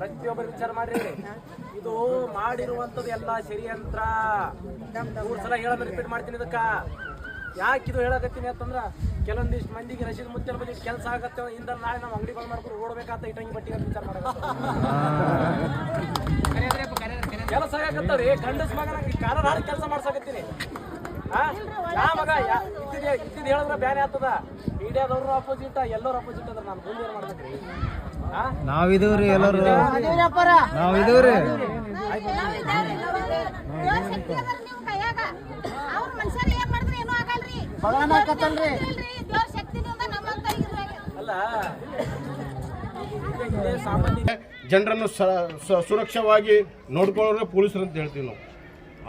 ಬಗ್ಗೆ ವಿಚಾರ ಮಾಡ್ರಿ. ಇದು ಮಾಡಿರುವಂತದ್ದು ಎಲ್ಲ ಷಡ್ಯಂತ್ರ ಮೂರ್ ಸಲ ಹೇಳೋದು ರಿಪೀಟ್ ಮಾಡ್ತೀನಿ ಇದಕ್ಕ. ಯಾಕೆ ಇದು ಹೇಳಕತ್ತೀನಿ ಅಂತಂದ್ರ ಕೆಲವೊಂದಿಷ್ಟು ಮಂದಿಗೆ ರಶೀದ್ ಮುತ್ತಿನ ಬಗ್ಗೆ ಕೆಲಸ ಆಗತ್ತೆ ಇಂದ ನಾಳೆ ನಾವು ಅಂಗಡಿ ಬಂದ್ ಮಾಡ್ಕೊಂಡು ಓಡ್ಬೇಕಾತ ಇಟ್ಟಂಗಿ ಬಟ್ಟಿ ಅಂತ ವಿಚಾರ ಕೆಲಸ ಆಗತ್ತವ್ರಿ ಗಂಡಸ್ ಮಗನ ನಂಗೆ ಕಾರ ನಾಳೆ ಕೆಲಸ ಮಾಡ್ಸಕತ್ತೀನಿ. ಯಾ ಮಗ ಹೇಳಿದ್ರೆ ಬೇರೆ ಆಗ್ತದ. ಮೀಡಿಯಾದವ್ರು ಅಪೋಸಿಟ್ ಎಲ್ಲರೂ ಅಪೋಸಿಟ್ ಅದ್ರ ನಾನು ಮುಂದೆ ಏನ್ ಮಾಡ್ಬೇಕ್ರಿ? ಆ ನಾವಿದೀವ್ರಿ ಎಲ್ಲರೂ. ನಾವಿದೀವ್ರಿ. ಜನರನ್ನು ಸುರಕ್ಷವಾಗಿ ನೋಡ್ಕೊಳ್ಳೋರೆ ಪೊಲೀಸರು ಅಂತ ಹೇಳ್ತೀವಿ ನಾವು.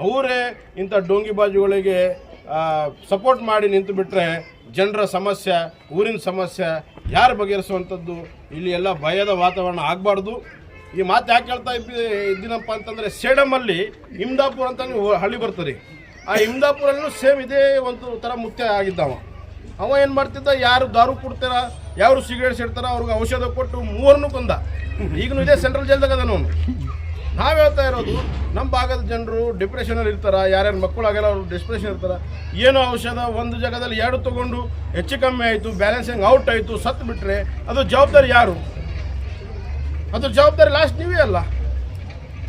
ಅವರೇ ಇಂಥ ಡೋಂಗಿಬಾಜುಗಳಿಗೆ ಸಪೋರ್ಟ್ ಮಾಡಿ ನಿಂತು ಬಿಟ್ಟರೆ ಜನರ ಸಮಸ್ಯೆ, ಊರಿನ ಸಮಸ್ಯೆ, ಯಾರು ಬಗೆಹರಿಸುವಂಥದ್ದು, ಇಲ್ಲಿ ಎಲ್ಲ ಭಯದ ವಾತಾವರಣ ಆಗಬಾರ್ದು. ಈ ಮಾತು ಯಾಕೆ ಹೇಳ್ತಾ ಇದ್ದಿ, ಇದ್ದೀನಪ್ಪ ಅಂತಂದರೆ, ಸೇಡಮಲ್ಲಿ ಇಮ್ದಾಪುರ ಅಂತ ನೀವು ಹಳ್ಳಿ ಬರ್ತದೆ ಆ ಇಮ್ದಾಪುರಲ್ಲೂ ಸೇಮ್ ಇದೇ ಒಂದು ಥರ ಮುತ್ಯ ಆಗಿದ್ದವ. ಅವ ಏನು ಮಾಡ್ತಿದ್ದ, ಯಾರು ದಾರು ಕೊಡ್ತಾರ, ಯಾರು ಸಿಗರೇಟ್ ಇಡ್ತಾರ, ಅವ್ರಿಗೆ ಔಷಧ ಕೊಟ್ಟು ಮೂವರನ್ನು ಕೊಂದ. ಈಗಲೂ ಇದೇ ಸೆಂಟ್ರಲ್ ಜೈಲ್ದಾಗ ಅದ ಅವನು. ನಾವು ಹೇಳ್ತಾ ಇರೋದು ನಮ್ಮ ಭಾಗದ ಜನರು ಡಿಪ್ರೆಷನಲ್ಲಿ ಇರ್ತಾರೆ, ಯಾರ್ಯಾರು ಮಕ್ಕಳಾಗೆಲ್ಲ ಅವರು ಡಿಪ್ರೆಷನ್ ಇರ್ತಾರೆ, ಏನೋ ಔಷಧ ಒಂದು ಜಾಗದಲ್ಲಿ ಎರಡು ತೊಗೊಂಡು ಹೆಚ್ಚು ಕಮ್ಮಿ ಆಯಿತು ಬ್ಯಾಲೆನ್ಸಿಂಗ್ ಔಟ್ ಆಯಿತು ಸತ್ತು ಬಿಟ್ಟರೆ ಅದು ಜವಾಬ್ದಾರಿ ಯಾರು? ಅದು ಜವಾಬ್ದಾರಿ ಲಾಸ್ಟ್ ನೀವೇ ಅಲ್ಲ.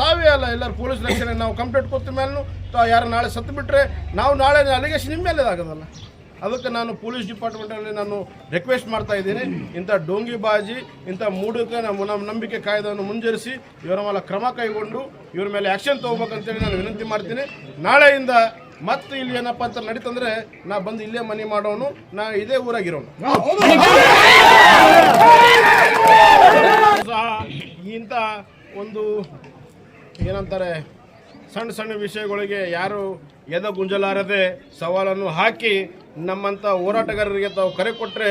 ತಾವೇ ಅಲ್ಲ, ಎಲ್ಲರೂ ಪೊಲೀಸ್ ರಕ್ಷಣೆ, ನಾವು ಕಂಪ್ಲೇಂಟ್ ಕೊಟ್ಟ ಮೇಲೂ ಯಾರು ನಾಳೆ ಸತ್ತು ಬಿಟ್ಟರೆ ನಾವು ನಾಳೆ ಅಲಿಗೇಷನ್ ನಿಮ್ಮ ಮೇಲೆ ಆಗೋದಲ್ಲ. ಅದಕ್ಕೆ ನಾನು ಪೊಲೀಸ್ ಡಿಪಾರ್ಟ್ಮೆಂಟಲ್ಲಿ ನಾನು ರಿಕ್ವೆಸ್ಟ್ ಮಾಡ್ತಾ ಇದ್ದೀನಿ. ಇಂಥ ಡೋಂಗಿ ಬಾಜಿ, ಇಂಥ ಮೂಢಕ ನಮ್ಮ ನಮ್ಮ ನಂಬಿಕೆ ಕಾಯ್ದೆಯನ್ನು ಮುಂಜರಿಸಿ ಇವರ ಮೇಲೆ ಕ್ರಮ ಕೈಗೊಂಡು ಇವ್ರ ಮೇಲೆ ಆ್ಯಕ್ಷನ್ ತೊಗೋಬೇಕಂತೇಳಿ ನಾನು ವಿನಂತಿ ಮಾಡ್ತೀನಿ. ನಾಳೆಯಿಂದ ಮತ್ತೆ ಇಲ್ಲಿ ಏನಪ್ಪ ಅಂತ ನಡೀತಂದ್ರೆ ನಾ ಬಂದು ಇಲ್ಲೇ ಮನೆ ಮಾಡೋನು, ನಾ ಇದೇ ಊರಾಗಿರೋನು. ಸಹ ಇಂಥ ಒಂದು ಏನಂತಾರೆ ಸಣ್ಣ ಸಣ್ಣ ವಿಷಯಗಳಿಗೆ ಯಾರು ಎದ ಗುಂಜಲಾರದೆ ಸವಾಲನ್ನು ಹಾಕಿ ನಮ್ಮಂಥ ಹೋರಾಟಗಾರರಿಗೆ ತಾವು ಕರೆ ಕೊಟ್ಟರೆ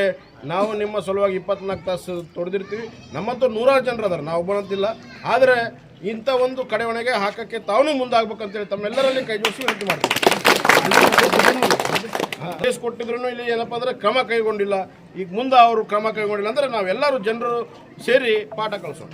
ನಾವು ನಿಮ್ಮ ಸಲುವಾಗಿ ಇಪ್ಪತ್ನಾಲ್ಕು ತಾಸು ತೊಡೆದಿರ್ತೀವಿ. ನಮ್ಮಂತೂ ನೂರಾರು ಜನರು ಅದರ. ನಾವು ಒಬ್ಬನಂತಿಲ್ಲ. ಆದರೆ ಇಂಥ ಒಂದು ಕಡೆವಣೆಗೆ ಹಾಕಕ್ಕೆ ತಾವೂ ಮುಂದಾಗಬೇಕಂತೇಳಿ ತಮ್ಮೆಲ್ಲರಲ್ಲಿ ಕೈ ಜೋಡಿಸಿ ವಿನಂತಿ ಮಾಡ್ತೀವಿ ಕೊಟ್ಟಿದ್ರು ಇಲ್ಲಿ ಏನಪ್ಪ ಅಂದರೆ ಕ್ರಮ ಕೈಗೊಂಡಿಲ್ಲ. ಈಗ ಮುಂದೆ ಅವರು ಕ್ರಮ ಕೈಗೊಂಡಿಲ್ಲ ಅಂದ್ರೆ ನಾವೆಲ್ಲರೂ ಜನರು ಸೇರಿ ಪಾಠ ಕಲಿಸೋಣ.